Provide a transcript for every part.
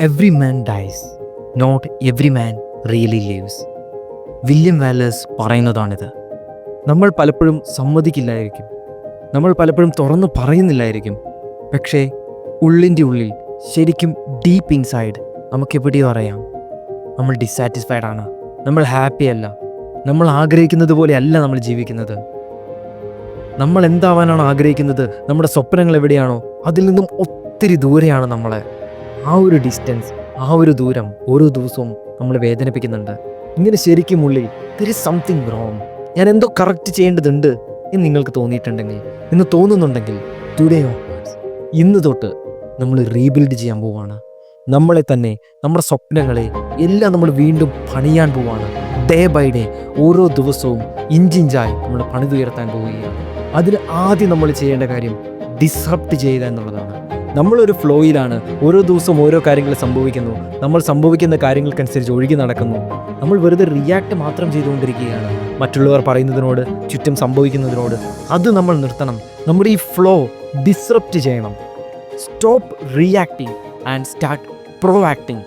Every man dies not every man really lives William Wallace പറയുന്നതാണിത്. നമ്മൾ പലപ്പോഴും സമ്മതിക്കില്ലായിരിക്കും. നമ്മൾ പലപ്പോഴും തുറന്ന് പറയുന്നില്ലായിരിക്കും. പക്ഷേ ഉള്ളിന്റെ ഉള്ളിൽ ശരിക്കും ഡീപ്പ് ഇൻസൈഡ് നമുക്ക് എവിടെയോ അറിയാം. നമ്മൾ ഡിസാറ്റിസ്ഫൈഡ് ആണ്. നമ്മൾ ഹാപ്പി അല്ല. നമ്മൾ ആഗ്രഹിക്കുന്നത് പോലെ അല്ല നമ്മൾ ജീവിക്കുന്നത്. നമ്മൾ എന്താവാനാണ് ആഗ്രഹിക്കുന്നത്? നമ്മുടെ സ്വപ്നങ്ങൾ എവിടെയാണോ? അതിൽ നിന്നും ഒത്തിരി ദൂരെയാണ് നമ്മളെ. ആ ഒരു ഡിസ്റ്റൻസ് ആ ഒരു ദൂരം ഓരോ ദിവസവും നമ്മൾ വേദനിപ്പിക്കുന്നുണ്ട്. ഇങ്ങനെ ശരിക്കും ഉള്ളിൽ ദർ ഇസ് സംതിങ് റോങ് ഞാൻ എന്തോ കറക്റ്റ് ചെയ്യേണ്ടതുണ്ട് എന്ന് നിങ്ങൾക്ക് തോന്നിയിട്ടുണ്ടെങ്കിൽ എന്ന് തോന്നുന്നുണ്ടെങ്കിൽ ടുഡേ ഓൺവേർഡ്സ് ഇന്ന് തൊട്ട് നമ്മൾ റീബിൽഡ് ചെയ്യാൻ പോവാണ്. നമ്മളെ തന്നെ നമ്മുടെ സ്വപ്നങ്ങളെ എല്ലാം നമ്മൾ വീണ്ടും പണിയാൻ പോവാണ്. ഡേ ബൈ ഡേ ഓരോ ദിവസവും ഇഞ്ചിഞ്ചായി നമ്മൾ പണിതുയർത്താൻ പോവുകയാണ്. അതിൽ ആദ്യം നമ്മൾ ചെയ്യേണ്ട കാര്യം ഡിസ്റപ്റ്റ് ചെയ്യുക എന്നുള്ളതാണ്. നമ്മളൊരു ഫ്ലോയിലാണ് ഓരോ ദിവസവും ഓരോ കാര്യങ്ങൾ സംഭവിക്കുന്നു. നമ്മൾ സംഭവിക്കുന്ന കാര്യങ്ങൾക്കനുസരിച്ച് ഒഴുകി നടക്കുന്നു. നമ്മൾ വെറുതെ റിയാക്ട് മാത്രം ചെയ്തുകൊണ്ടിരിക്കുകയാണ്. മറ്റുള്ളവർ പറയുന്നതിനോട് ചുറ്റും സംഭവിക്കുന്നതിനോട് അത് നമ്മൾ നിർത്തണം. നമ്മുടെ ഈ ഫ്ലോ ഡിസ്റപ്റ്റ് ചെയ്യണം. Stop reacting and start pro acting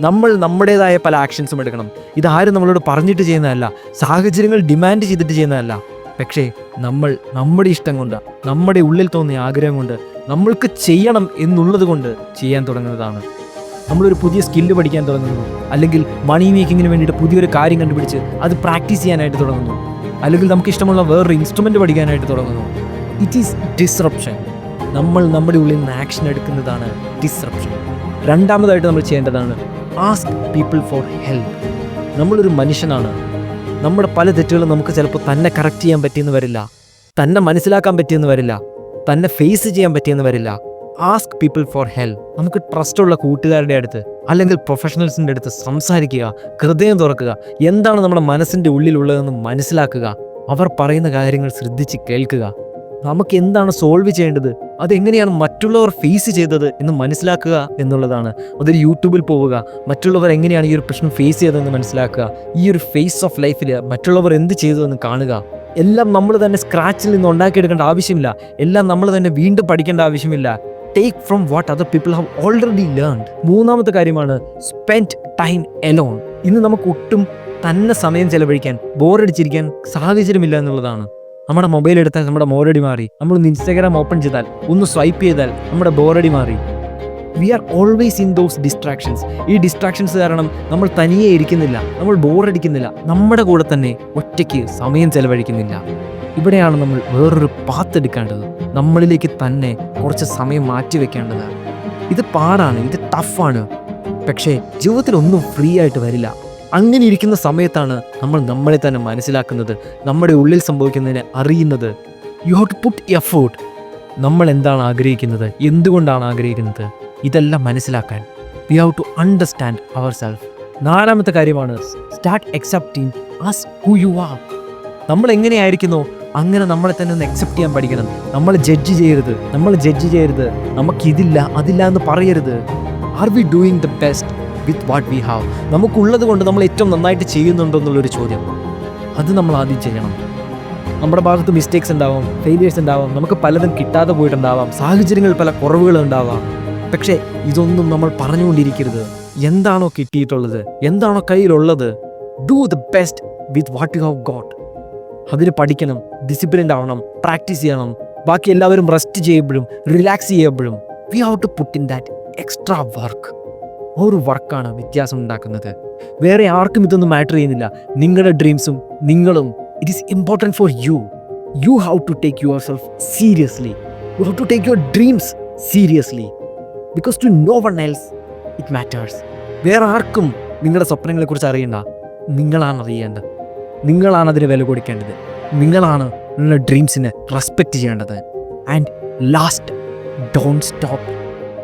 നമ്മൾ നമ്മുടേതായ പല ആക്ഷൻസും എടുക്കണം. ഇതാരും നമ്മളോട് പറഞ്ഞിട്ട് ചെയ്യുന്നതല്ല. സാഹചര്യങ്ങൾ ഡിമാൻഡ് ചെയ്തിട്ട് ചെയ്യുന്നതല്ല. പക്ഷേ നമ്മൾ നമ്മുടെ ഇഷ്ടം കൊണ്ട് നമ്മുടെ ഉള്ളിൽ തോന്നിയ ആഗ്രഹം കൊണ്ട് നമ്മൾക്ക് ചെയ്യണം എന്നുള്ളത് കൊണ്ട് ചെയ്യാൻ തുടങ്ങുന്നതാണ്. നമ്മളൊരു പുതിയ സ്കില്ല് പഠിക്കാൻ തുടങ്ങുന്നു. അല്ലെങ്കിൽ മണി മേക്കിങ്ങിന് വേണ്ടിയിട്ട് പുതിയൊരു കാര്യം കണ്ടുപിടിച്ച് അത് പ്രാക്ടീസ് ചെയ്യാനായിട്ട് തുടങ്ങുന്നു. അല്ലെങ്കിൽ നമുക്ക് ഇഷ്ടമുള്ള വേറൊരു ഇൻസ്ട്രുമെന്റ് പഠിക്കാനായിട്ട് തുടങ്ങുന്നു. ഇറ്റ് ഈസ് ഡിസ്റപ്ഷൻ നമ്മൾ നമ്മുടെ ഉള്ളിൽ നിന്ന് ആക്ഷൻ എടുക്കുന്നതാണ് ഡിസ്റപ്ഷൻ രണ്ടാമതായിട്ട് നമ്മൾ ചെയ്യേണ്ടതാണ് ആസ്ക് പീപ്പിൾ ഫോർ ഹെൽപ്പ് നമ്മളൊരു മനുഷ്യനാണ്. നമ്മുടെ പല തെറ്റുകളും നമുക്ക് ചിലപ്പോൾ തന്നെ കറക്റ്റ് ചെയ്യാൻ പറ്റിയെന്ന് വരില്ല. തന്നെ മനസ്സിലാക്കാൻ പറ്റിയെന്ന് വരില്ല. തന്നെ ഫേസ് ചെയ്യാൻ പറ്റിയെന്ന് വരില്ല. ആസ്ക് പീപ്പിൾ ഫോർ ഹെൽപ്പ് നമുക്ക് ട്രസ്റ്റുള്ള കൂട്ടുകാരുടെ അടുത്ത് അല്ലെങ്കിൽ പ്രൊഫഷണൽസിന്റെ അടുത്ത് സംസാരിക്കുക ഹൃദയം തുറക്കുക എന്താണ് നമ്മുടെ മനസ്സിന്റെ ഉള്ളിലുള്ളതെന്ന് മനസ്സിലാക്കുക അവർ പറയുന്ന കാര്യങ്ങൾ ശ്രദ്ധിച്ച് കേൾക്കുക. നമുക്ക് എന്താണ് സോൾവ് ചെയ്യേണ്ടത്? അതെങ്ങനെയാണ് മറ്റുള്ളവർ ഫേസ് ചെയ്തത് എന്ന് മനസ്സിലാക്കുക എന്നുള്ളതാണ്. അതൊരു യൂട്യൂബിൽ പോവുക. മറ്റുള്ളവർ എങ്ങനെയാണ് ഈ ഒരു പ്രശ്നം ഫേസ് ചെയ്തതെന്ന് മനസ്സിലാക്കുക. ഈ ഒരു ഫേസ് ഓഫ് ലൈഫിൽ മറ്റുള്ളവർ എന്ത് ചെയ്തു എന്ന് കാണുക. എല്ലാം നമ്മൾ തന്നെ സ്ക്രാച്ചിൽ നിന്ന് ഉണ്ടാക്കിയെടുക്കേണ്ട ആവശ്യമില്ല. എല്ലാം നമ്മൾ തന്നെ വീണ്ടും പഠിക്കേണ്ട ആവശ്യമില്ല. Take from what other people have already learned മൂന്നാമത്തെ കാര്യമാണ് സ്പെൻഡ് ടൈം എലോൺ ഇന്ന് നമുക്ക് ഒട്ടും തന്നെ സമയം ചെലവഴിക്കാൻ ബോറടിച്ചിരിക്കാൻ സാഹചര്യമില്ല എന്നുള്ളതാണ്. നമ്മുടെ മൊബൈൽ എടുത്താൽ നമ്മുടെ ബോറടി മാറി. നമ്മളൊന്ന് ഇൻസ്റ്റാഗ്രാം ഓപ്പൺ ചെയ്താൽ ഒന്ന് സ്വൈപ്പ് ചെയ്താൽ നമ്മുടെ ബോറടി മാറി. We are always in those distractions ഈ ഡിസ്ട്രാക്ഷൻസ് കാരണം നമ്മൾ തനിയെ ഇരിക്കുന്നില്ല നമ്മൾ ബോറടിക്കുന്നില്ല നമ്മുടെ കൂടെ തന്നെ ഒറ്റയ്ക്ക് സമയം ചെലവഴിക്കുന്നില്ല. ഇവിടെയാണ് നമ്മൾ വേറൊരു പാത്ത് എടുക്കേണ്ടത്. നമ്മളിലേക്ക് തന്നെ കുറച്ച് സമയം മാറ്റി വെക്കേണ്ടത് ഇത് പാടാണ് ഇത് ടഫാണ് പക്ഷേ ജീവിതത്തിൽ ഒന്നും ഫ്രീ ആയിട്ട് വരില്ല. അങ്ങനെ ഇരിക്കുന്ന സമയത്താണ് നമ്മൾ നമ്മളെ തന്നെ മനസ്സിലാക്കുന്നത് നമ്മുടെ ഉള്ളിൽ സംഭവിക്കുന്നതിനെ അറിയുന്നത്. You have to put effort നമ്മൾ എന്താണ് ആഗ്രഹിക്കുന്നത്? എന്തുകൊണ്ടാണ് ആഗ്രഹിക്കുന്നത്? ഇതെല്ലാം മനസ്സിലാക്കാൻ. We have to understand our self നാലാമത്തെ കാര്യമാണ് start accepting as who you are നമ്മൾ എങ്ങനെയായിരിക്കുന്നു? അങ്ങനെ നമ്മളെ തന്നെ ഒന്ന് അക്സെപ്റ്റ് ചെയ്യാൻ പഠിക്കണം. നമ്മൾ ജഡ്ജ് ചെയ്യരുത്. നമ്മൾ ജഡ്ജ് ചെയ്യരുത്. നമുക്കിതില്ല അതില്ല എന്ന് പറയരുത്. Are we doing the best with what we have നമുക്കുള്ളത് കൊണ്ട് നമ്മൾ ഏറ്റവും നന്നായിട്ട് ചെയ്യുന്നുണ്ടോ എന്നുള്ളൊരു ചോദ്യം. അത് നമ്മൾ ആദ്യം ചെയ്യണം. നമ്മുടെ ഭാഗത്ത് മിസ്റ്റേക്സ് ഉണ്ടാവാം ഫെയിലിയേഴ്സ് ഉണ്ടാവാം നമുക്ക് പലതും കിട്ടാതെ പോയിട്ടുണ്ടാവാം സാഹചര്യങ്ങൾ പല കുറവുകൾ ഉണ്ടാവാം. പക്ഷേ ഇതൊന്നും നമ്മൾ പറഞ്ഞുകൊണ്ടിരിക്കരുത്. എന്താണോ കിട്ടിയിട്ടുള്ളത് എന്താണോ കയ്യിലുള്ളത് do the best with what you have got അതിന് പഠിക്കണം ഡിസിപ്ലിൻഡ് ആവണം പ്രാക്ടീസ് ചെയ്യണം. ബാക്കി എല്ലാവരും റെസ്റ്റ് ചെയ്യുമ്പോഴും റിലാക്സ് ചെയ്യുമ്പോഴും we have to put in that extra work ഒരു വർക്കാണ് വ്യത്യാസം ഉണ്ടാക്കുന്നത്. വേറെ ആർക്കും ഇതൊന്നും മാറ്റർ ചെയ്യുന്നില്ല. നിങ്ങളുടെ ഡ്രീംസും നിങ്ങളും it is important for you you how to take your self seriously you how to take your dreams seriously because to no one else it matters വേറെ ആർക്കും നിങ്ങളുടെ സ്വപ്നങ്ങളെക്കുറിച്ച് അറിയണ്ട. നിങ്ങളാണ് അറിയേണ്ടത് നിങ്ങളാണ് അതിന് വില കൊടുക്കേണ്ടത്. നിങ്ങളാണ് നിങ്ങളുടെ ഡ്രീംസിനെ റെസ്പെക്റ്റ് ചെയ്യേണ്ടത്. And last don't stop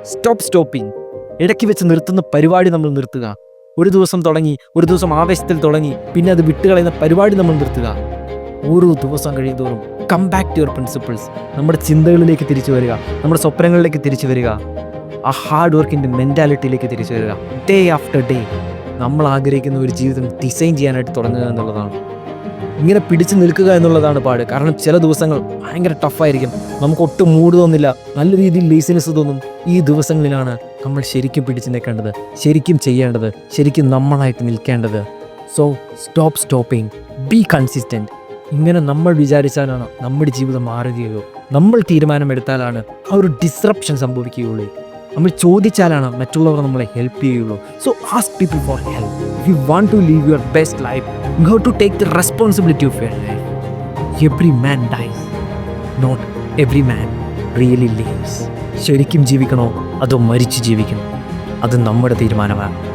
stop stopping ഇടയ്ക്ക് വെച്ച് നിർത്തുന്ന പരിപാടി നമ്മൾ നിർത്തുക. ഒരു ദിവസം തുടങ്ങി ഒരു ദിവസം ആവേശത്തിൽ തുടങ്ങി പിന്നെ അത് വിട്ടുകളയുന്ന പരിപാടി നമ്മൾ നിർത്തുക. ഓരോ ദിവസം കഴിയുന്തോറും come back to your principles നമ്മുടെ ചിന്തകളിലേക്ക് തിരിച്ചു വരിക. നമ്മുടെ സ്വപ്നങ്ങളിലേക്ക് തിരിച്ചു വരിക. ആ ഹാർഡ് വർക്കിന്റെ മെന്റാലിറ്റിയിലേക്ക് തിരിച്ചു വരിക. ഡേ ആഫ്റ്റർ ഡേ നമ്മൾ ആഗ്രഹിക്കുന്ന ഒരു ജീവിതം ഡിസൈൻ ചെയ്യാനായിട്ട് തുടങ്ങുക എന്നുള്ളതാണ്. ഇങ്ങനെ പിടിച്ചു നിൽക്കുക എന്നുള്ളതാണ് പാട്. കാരണം ചില ദിവസങ്ങൾ ഭയങ്കര ടഫായിരിക്കും നമുക്ക് ഒട്ടും മൂഡ് തോന്നില്ല. നല്ല രീതിയിൽ ലേസിനെസ് തോന്നും. ഈ ദിവസങ്ങളിലാണ് നമ്മൾ ശരിക്കും പിടിച്ചു നിൽക്കേണ്ടത് ശരിക്കും ചെയ്യേണ്ടത് ശരിക്കും നമ്മളായിട്ട് നിൽക്കേണ്ടത്. So stop stopping be consistent ഇങ്ങനെ നമ്മൾ വിചാരിച്ചാലാണ് നമ്മുടെ ജീവിതം മാറുകയുള്ളൂ. നമ്മൾ തീരുമാനമെടുത്താലാണ് ആ ഒരു ഡിസ്റപ്ഷൻ സംഭവിക്കുകയുള്ളൂ. നമ്മൾ ചോദിച്ചാലാണ് മറ്റുള്ളവർ നമ്മളെ ഹെൽപ്പ് ചെയ്യുള്ളൂ. So ask people for help you want to live your best life you have to take the responsibility of your life every man dies not every man really lives ശരിക്കും ജീവിക്കണോ അതോ മരിച്ചു ജീവിക്കണോ? അത് നമ്മുടെ തീരുമാനമാണ്